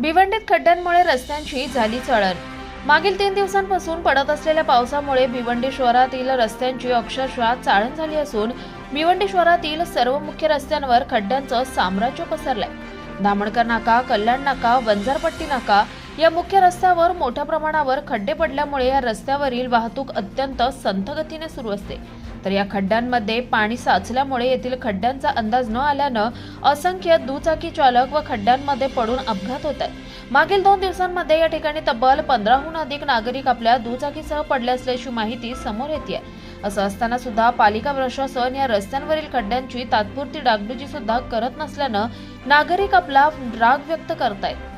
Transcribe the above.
भिवंडीत खड्ड्यांमुळे रस्त्यांची झाली चळण मागील तीन दिवसांपासून पडत असलेल्या पावसामुळे भिवंडी शहरातील रस्त्यांची अक्षरशः चाळण झाली असून भिवंडी शहरातील सर्व मुख्य रस्त्यांवर खड्ड्यांचं साम्राज्य पसरलंय. दामणकर नाका कल्याण नाका वंजारपट्टी नाका या मुख्य रस्त्यावर मोठ्या प्रमाणावर खड्डे पडल्यामुळे या रस्त्यावरील वाहतूक अत्यंत संथगतीने सुरू असते. तर या खड्ड्यांमध्ये पाणी साचल्यामुळे येथील खड्ड्यांचा अंदाज न आल्यानं असंख्य दुचाकी चालक व खड्ड्यांमध्ये पडून अपघात होत आहेत. मागील दोन दिवसांमध्ये या ठिकाणी तब्बल पंधराहून अधिक नागरिक आपल्या दुचाकीसह पडले असल्याची माहिती समोर येते असं असताना सुद्धा पालिका प्रशासन या रस्त्यांवरील खड्ड्यांची तात्पुरती डागडुजी सुद्धा करत नसल्यानं नागरिक आपला राग व्यक्त करतायत.